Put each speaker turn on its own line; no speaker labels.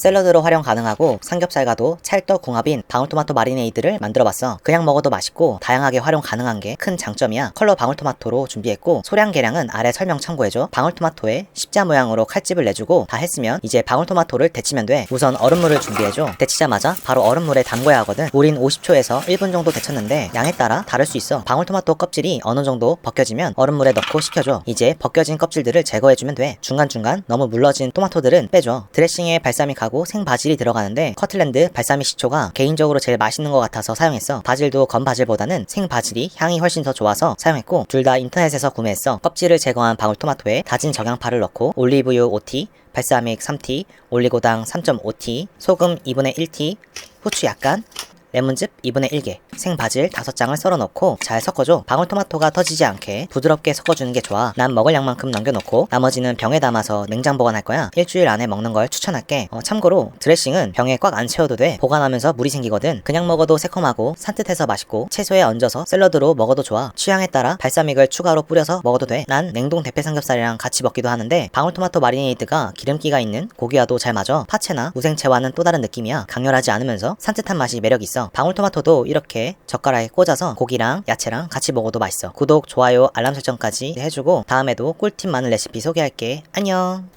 샐러드로 활용 가능하고 삼겹살과도 찰떡 궁합인 방울토마토 마리네이드를 만들어봤어. 그냥 먹어도 맛있고 다양하게 활용 가능한 게 큰 장점이야. 컬러 방울토마토로 준비했고 소량 계량은 아래 설명 참고해줘. 방울토마토에 십자 모양으로 칼집을 내주고 다 했으면 이제 방울토마토를 데치면 돼. 우선 얼음물을 준비해줘. 데치자마자 바로 얼음물에 담궈야 하거든. 우린 50초에서 1분 정도 데쳤는데 양에 따라 다를 수 있어. 방울토마토 껍질이 어느 정도 벗겨지면 얼음물에 넣고 식혀줘. 이제 벗겨진 껍질들을 제거해주면 돼. 중간중간 너무 물러진 토마토들은 빼줘. 드레싱에 발사믹하고 생 바질이 들어가는데 커틀랜드 발사믹 식초가 개인적으로 제일 맛있는 것 같아서 사용했어. 바질도 건 바질보다는 생 바질이 향이 훨씬 더 좋아서 사용했고 둘 다 인터넷에서 구매했어. 껍질을 제거한 방울토마토에 다진 적양파를 넣고 올리브유 5티, 발사믹 3티, 올리고당 3.5티, 소금 2분의 1티, 후추 약간, 레몬즙 2분의 1개, 생바질 5장을 썰어 넣고 잘 섞어줘. 방울토마토가 터지지 않게 부드럽게 섞어주는 게 좋아. 난 먹을 양만큼 남겨놓고 나머지는 병에 담아서 냉장 보관할 거야. 일주일 안에 먹는 걸 추천할게. 어, 참고로 드레싱은 병에 꽉 안 채워도 돼. 보관하면서 물이 생기거든. 그냥 먹어도 새콤하고 산뜻해서 맛있고 채소에 얹어서 샐러드로 먹어도 좋아. 취향에 따라 발사믹을 추가로 뿌려서 먹어도 돼. 난 냉동 대패 삼겹살이랑 같이 먹기도 하는데 방울토마토 마리네이드가 기름기가 있는 고기와도 잘 맞아. 파채나 무생채와는 또 다른 느낌이야. 강렬하지 않으면서 산뜻한 맛이 매력 있어. 방울토마토도 이렇게 젓가락에 꽂아서 고기랑 야채랑 같이 먹어도 맛있어. 구독, 좋아요, 알람 설정까지 해주고 다음에도 꿀팁 많은 레시피 소개할게. 안녕.